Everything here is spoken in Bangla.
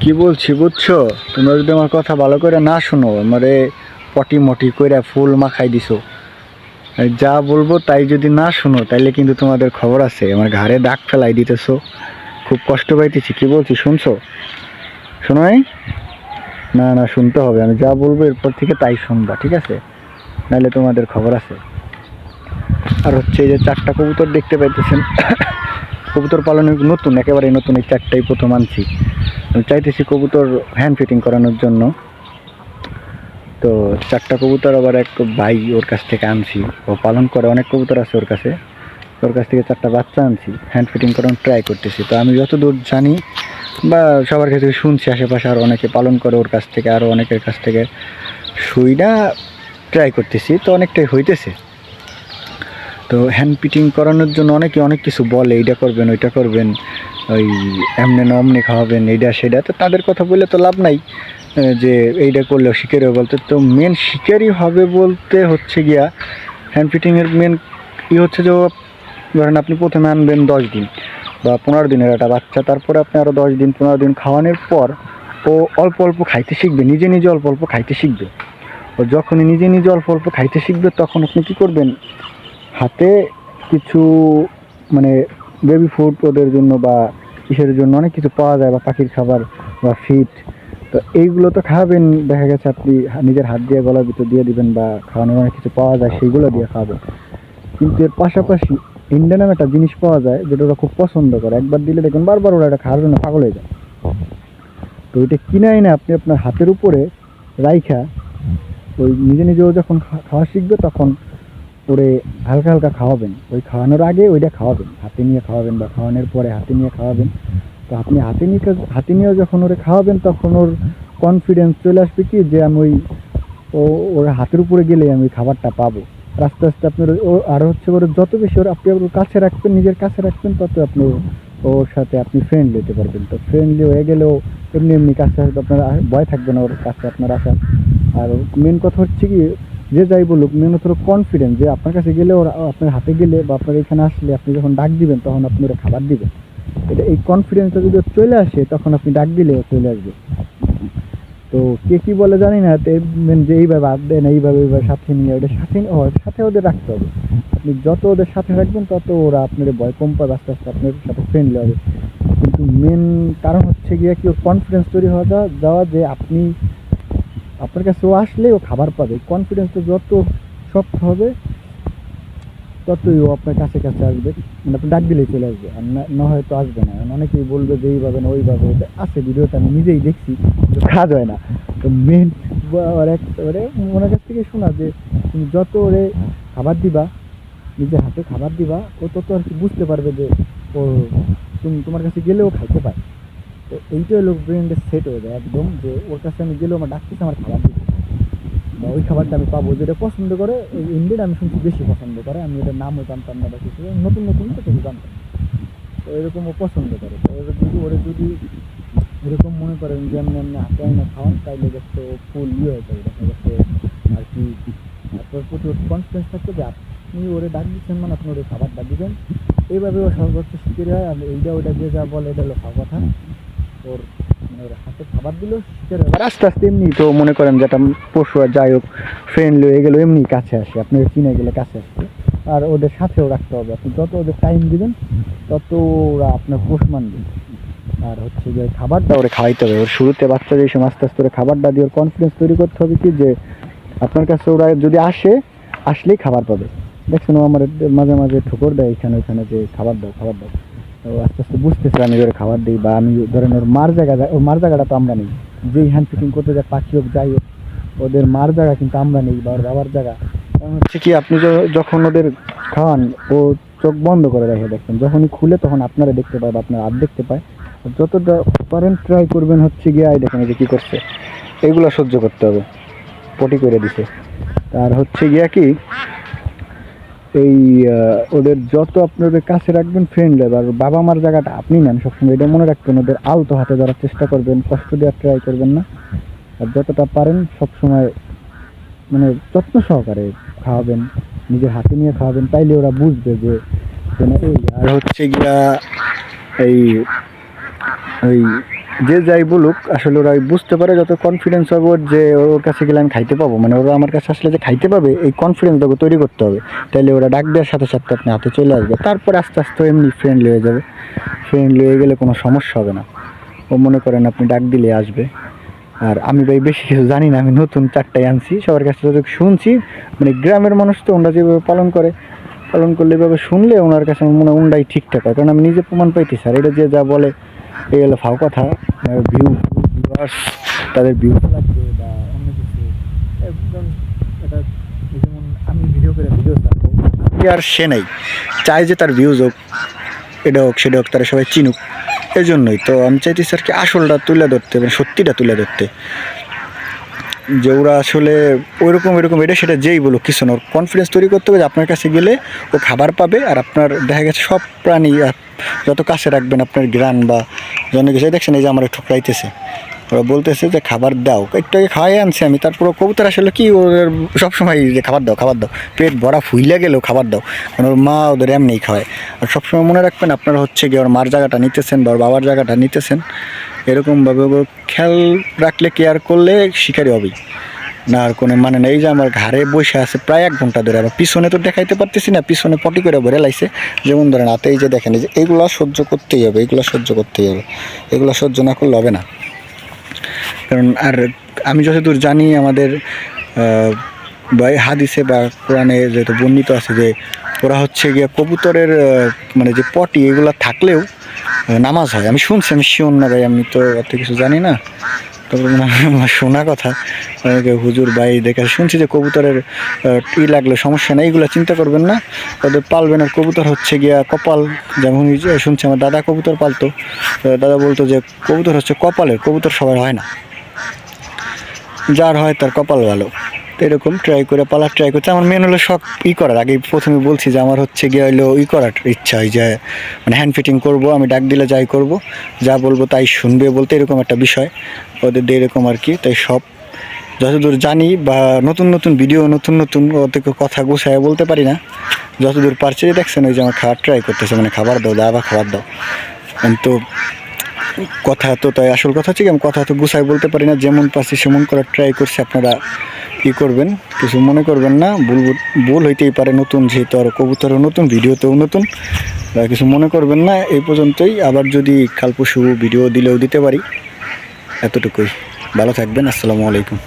কি বলছি বুঝছ? তোমরা যদি আমার কথা ভালো করে না শোনো, আমারে পটি মটি কইরা ফুল মাখাই দিছো। যা বলব তাই যদি না শোনো, তাইলে কিন্তু তোমাদের খবর আছে। আমার ঘাড়ে দাগ ফেলাই দিতেছো। খুব কষ্ট পাইতেছি। কি বলছি, শুনছো? শোনো? না না, শুনতে হবে। আমি যা বলব এরপর থেকে তাই শুনবা, ঠিক আছে? নাহলে তোমাদের খবর আছে। আর হচ্ছে এই যে চারটা কবুতর দেখতে পাইতেছেন। কবুতর পালনের নতুন একেবারে নতুন। এই চারটাই প্রথম আনছি। চাইতেছি কবুতর হ্যান্ড ফিটিং করানোর জন্য। তো চারটা কবুতর আবার এক ভাই ওর কাছ থেকে আনছি। ও পালন করে, অনেক কবুতর আছে ওর কাছে। ওর কাছ থেকে চারটা বাচ্চা আনছি হ্যান্ড ফিটিং করানোর ট্রাই করতেছি। তো আমি যতদূর জানি বা সবার কাছে শুনছি, আশেপাশে আরও অনেকে পালন করে ওর কাছ থেকে আরও অনেকের কাছ থেকে সুইটা ট্রাই করতেছি। তো অনেকটাই হইতেছে। তো হ্যান্ড ফিটিং করানোর জন্য অনেকে অনেক কিছু বলে, এইটা করবেন, ওইটা করবেন। ওই এমনি নমনি খাওয়াবেন এইটা সেটা তো তাদের কথা বললে তো লাভ নাই। যে এইটা করলেও শিকারি হবে বলতে, তো মেন শিকারি হবে বলতে হচ্ছে গিয়া হ্যান্ড ফিটিংয়ের মেন ই হচ্ছে যে ধরেন আপনি প্রথমে আনবেন দশ দিন বা পনেরো দিনের একটা বাচ্চা, তারপরে আপনি আরও দশ দিন, পনেরো দিন খাওয়ানোর পর ও অল্প অল্প খাইতে শিখবে, নিজে নিজে অল্প অল্প খাইতে শিখবে। ও যখনই নিজে নিজে অল্প অল্প খাইতে শিখবে, তখন আপনি কী করবেন? হাতে কিছু মানে বেবি ফুড ওদের জন্য বা কিসের জন্য? অনেক কিছু পাওয়া যায়, বা পাখির খাবার, বা ফিট তো এইগুলো তো খাওয়াবেন দেখা গেছে আপনি নিজের হাত দিয়ে, গলার ভিতর দিয়ে দিবেন, বা খাওয়ানোর অনেক কিছু পাওয়া যায়, সেইগুলো দিয়ে খাওয়াবেন কিন্তু এর পাশাপাশি ইন্ডিয়ান একটা জিনিস পাওয়া যায়, যেটা ওরা খুব পছন্দ করে। একবার দিলে দেখবেন বারবার ওরা এটা খাওয়ার জন্য পাগল হয়ে যায়। তো ওইটা কিনে এনে আপনি আপনার হাতের উপরে রাইখা, ওই নিজে নিজেও যখন খাওয়া শিখবে, তখন ওরে হালকা হালকা খাওয়াবেন। ওই খাওয়ানোর আগে ওইটা খাওয়াবেন। হাতে নিয়ে খাওয়াবেন বা খাওয়ানোর পরে হাতে নিয়ে খাওয়াবেন। তো আপনি হাতে নিয়ে হাতে নিয়েও যখন ওরে খাওয়াবেন, তখন ওর কনফিডেন্স চলে আসবে কি যে আমি ওই ও ওর হাতের উপরে গেলে আমি খাবারটা পাবো। আস্তে আস্তে আপনার ও আর হচ্ছে ওর যত বেশি ওর আপনি ওর কাছে রাখবেন, নিজের কাছে রাখবেন, তত আপনি ওর সাথে আপনি ফ্রেন্ড হতে পারবেন। তো ফ্রেন্ডলি হয়ে গেলেও এমনি এমনি কাছে আসবে, আপনার ভয় থাকবে না ওর কাছে আপনার আসা আর মেন কথা হচ্ছে কি যে যাই বলুক মেন হচ্ছে কনফিডেন্স যে আপনার কাছে গেলে ওরা, আপনার হাতে গেলে বা আপনার এখানে আসলে আপনি যখন ডাক দিবেন, তখন আপনি ওরা খাবার দিবেন। এটা এই কনফিডেন্সটা যদি চলে আসে, তখন আপনি ডাক দিলে চলে আসবে। তো কে কী বলে জানি না, তো মেন যে এইভাবে হাত দেন এইভাবে এইভাবে সাথে নিয়ে, ওদের সাথে সাথে ওদের রাখতে হবে। আপনি যত ওদের সাথে রাখবেন, তত ওরা আপনার ভয় কম পাবে, আস্তে আস্তে আপনার সাথে ফ্রেন্ডলি হবে। কিন্তু মেন কারণ হচ্ছে গিয়ে কি, ওর কনফিডেন্স তৈরি হওয়া যাওয়া যে আপনি আপনার কাছে ও আসলে ও খাবার পাবে। কনফিডেন্সটা যত শক্ত হবে, ততই ও আপনার কাছে কাছে আসবে। মানে আপনি ডাক দিলেই চলে আসবে, আর না- হয়তো আসবে না। অনেকেই বলবে যে এইভাবে না, ওইভাবে। এটা আছে, ভিডিওতে আমি নিজেই দেখছি কাজ হয় না। তো মেন আর এক ওরে ওনার কাছ থেকে শোনা যে তুমি যত ওরে খাবার দিবা, নিজের হাতে খাবার দিবা, ও তত আর কি বুঝতে পারবে যে ও তুমি তোমার কাছে গেলেও খাইতে পারে। তো এইটা হলো ব্রেনটা সেট হয়ে যায় একদম যে ওর কাছে আমি গেলেও আমার ডাকতেছে আমার খাবার দিবে বা ওই খাবারটা আমি পাবো, যেটা পছন্দ করে ওই ইন্ডিয়ান আমি শুনছি বেশি পছন্দ করে, আমি ওটার নামও জানতাম না বা কিছু, নতুন নতুন তো কিছু জানতাম। তো এরকম ও পছন্দ করে। তো ওরা যদি ওরা যদি এরকম মনে করেন যে এমনি এমনি হাতে আইনা খাওয়ান তাইলে যাচ্ছে ও ফুল ইয়ে হয়ে যাবে, দেখা যাচ্ছে আর কি। আপনার প্রতি ওর কনফিডেন্স থাকবে যে আপনি ওরে ডাক দিচ্ছেন মানে আপনি ওরে খাবার ডাক দিবেন। এইভাবে ও সর্বোচ্চ শিখে হয় আর এইটা ওইটা যে যা বলে, এটা হলো কথা। ওর মানে ওর হাতে খাবার শিখে আর আস্তে আস্তে এমনি তো মনে করেন যে একটা পশু আর যাই হোক ফ্রেন্ডলি হয়ে গেলে এমনি কাছে আসে। আপনি চিনে গেলে কাছে আসবে। আর ওদের সাথেও রাখতে হবে। আপনি যত ওদের টাইম দিবেন, তত ওরা আপনার পোষ মানবে। আর হচ্ছে যে খাবারটা ওরে খাওয়াইতে হবে। ওর শুরুতে বাচ্চা যে সময় আস্তে আস্তে ওরে খাবারটা দিয়ে ওর কনফিডেন্স তৈরি করতে হবে কি, যে আপনার কাছে ওরা যদি আসে, আসলেই খাবার পাবে। দেখছেন ও আমার মাঝে মাঝে ঠোকর দেয় এখানে, ওখানে যে খাবার দাও খাবার দাও। তো আস্তে আস্তে বুঝতেছে আমি ওরে খাবার দিই বা আমি ধরেন ওর মার জায়গা ওর মার জায়গাটা তো আমরা নেই। যেই হ্যান্ড ফিটিং করতে যায় পাখি হোক, যাই হোক, ওদের মার জায়গা কিন্তু আমরা নেই বা ওর বাবার জায়গা। হচ্ছে কি, আপনি যখন ওদের খাওয়ান ও চোখ বন্ধ করে রেখে দেখবেন যখনই খুলে তখন আপনারা দেখতে পায় বা আপনার হাত দেখতে পায়। আর যতটা পারেন ট্রাই করবেন হচ্ছে গিয়ে আই দেখেন যে কী করছে। এগুলো সহ্য করতে হবে। পটি করে দিছে। আর হচ্ছে গিয়া কি এই ওদের যত আপনাদের কাছে রাখবেন ফ্রেন্ড আর বাবা মার জায়গাটা আপনি নেন সবসময়। এটা মনে রাখবেন, ওদের আলতো হাতে ধরার চেষ্টা করবেন, কষ্ট দেওয়ার ট্রাই করবেন না। আর যতটা পারেন সবসময় মানে যত্ন সহকারে খাওয়াবেন, নিজের হাতে নিয়ে খাওয়াবেন, তাইলে ওরা বুঝবে যে আর হচ্ছে গিয়া এই, ওই যে যাই বলুক, আসলে ওরা বুঝতে পারে যত কনফিডেন্স হবে ওর যে ওর কাছে গেলে আমি খাইতে পাবো। মানে ওরা আমার কাছে আসলে যে খাইতে পাবে, এই কনফিডেন্সটাকে তৈরি করতে হবে। তাইলে ওরা ডাক দেওয়ার সাথে সাথে আপনি হাতে চলে আসবে। তারপর আস্তে আস্তে এমনি ফ্রেন্ডলি হয়ে যাবে। ফ্রেন্ডলি হয়ে গেলে কোনো সমস্যা হবে না। ও মনে করেন আপনি ডাক দিলে আসবে। আর আমি ভাই বেশি কিছু জানি না, আমি নতুন চারটায় আনছি। সবার কাছে যতটুকু শুনছি মানে গ্রামের মানুষ তো ওনারা যেভাবে পালন করে, পালন করলে এভাবে শুনলে ওনার কাছে মনে হয় ওনটাই ঠিকঠাক হয়। কারণ আমি নিজে প্রমাণ পাইতেছি। আর এটা যে যা বলে এই হলো ফাও কথা। ভিউ ভিউয়ার্স তাদের ভিউ লাগবে বা অন্য কিছু। একদম এটা যেমন আমি ভিডিও করে ভিডিও ছাড়বো। আর সে নেই। চাই যে তার ভিউজ হোক, এটা হোক, সেটা হোক, তারা সবাই চিনুক। এই জন্যই তো আমি চাইতেছি আর কি আসলটা তুলে ধরতে মানে সত্যিটা তুলে ধরতে। যে ওরা আসলে ওইরকম এরকম এটা সেটা যেই বলুক, কিছু না। কনফিডেন্স তৈরি করতে হবে যে আপনার কাছে গেলে ও খাবার পাবে আর আপনার দেখা গেছে সব প্রাণী যত কাছে রাখবেন আপনার গ্রান বা কিছু দেখছেন এই যে আমার ঠুকরাইতেছে ওরা বলতেছে যে খাবার দাও। একটু আগে খাওয়াই আনছি আমি তারপর কবুতর আসলে কি ওদের সবসময় যে খাবার দাও খাবার দাও। পেট ভরা ফুইলে গেলেও খাবার দাও। কারণ ওর মা ওদের এমনিই খাওয়ায়। আর সবসময় মনে রাখবেন আপনারা হচ্ছে গিয়ে ওর মার জায়গাটা নিতেছেন বা ওর বাবার জায়গাটা নিতেছেন। এরকমভাবে ওর খেয়াল রাখলে কেয়ার করলে শিকারি হবেই। না, আর কোনো মানে নেই যে আমার ঘাড়ে বসে আছে প্রায় এক ঘণ্টা ধরে। আবার পিছনে তো দেখাইতে পারতেছি না, পিছনে পটি করে ভরে লাইছে। যেমন ধরেন, হাতে এই যে দেখেন যে এইগুলো সহ্য করতেই হবে এইগুলো সহ্য করতেই হবে। এগুলো সহ্য না করলে হবে না। কারণ আর আমি যতদূর জানি আমাদের বা হাদিসে বা কোরআনে যেহেতু বর্ণিত আছে যে ওরা হচ্ছে গিয়ে কবুতরের মানে যে পটি, এগুলো থাকলেও নামাজ হয়। আমি শুনছি, আমি শিওর না ভাই, আমি তো অত কিছু জানি না। হয় আমার শোনা কথা অনেকে হুজুর বাই দেখে শুনছি যে কবুতরের ই লাগলে সমস্যা নেই এইগুলো চিন্তা করবেন না। ওদের পালবেন আর কবুতর হচ্ছে গিয়া কপাল, যেমন শুনছি আমার দাদা কবুতর পালতো। দাদা বলতো যে কবুতর হচ্ছে কপালের, কবুতর সবার হয় না। যার হয় তার কপাল ভালো। তো এরকম ট্রাই করে, পালার ট্রাই করছে আমার মেন হলো সব ই করার। আগে প্রথমে বলছি যে আমার হচ্ছে গিয়ে হলো ই করার ইচ্ছা হয় যে মানে হ্যান্ড ফিটিং করব, আমি ডাক দিলে যাই করব, যা বলব তাই শুনবে বলতে এরকম একটা বিষয়। ওদের দিয়ে এরকম আর কি, তাই সব যতদূর জানি বা নতুন নতুন ভিডিও নতুন নতুন ওদের কথা গুছায় বলতে পারি না, যতদূর পারছে দেখছেন ওই যে আমার খাবার ট্রাই করতেছে মানে খাবার দাও দা বা খাবার দাও। কিন্তু কথা তো তাই, আসল কথা হচ্ছে আমি কথা তো গুছাই বলতে পারি না, যেমন পারছি সেমন করার ট্রাই করছি, আপনারা কী করবেন? কিছু মনে করবেন না, ভুল ভুল হইতেই পারে নতুন, যেহেতু আর কবুতরও নতুন, ভিডিওতেও নতুন। কিছু মনে করবেন না, এই পর্যন্তই। আবার যদি কাল পরশু ভিডিও দিলেও দিতে পারি। এতটুকুই। ভালো থাকবেন, আসসালামু আলাইকুম।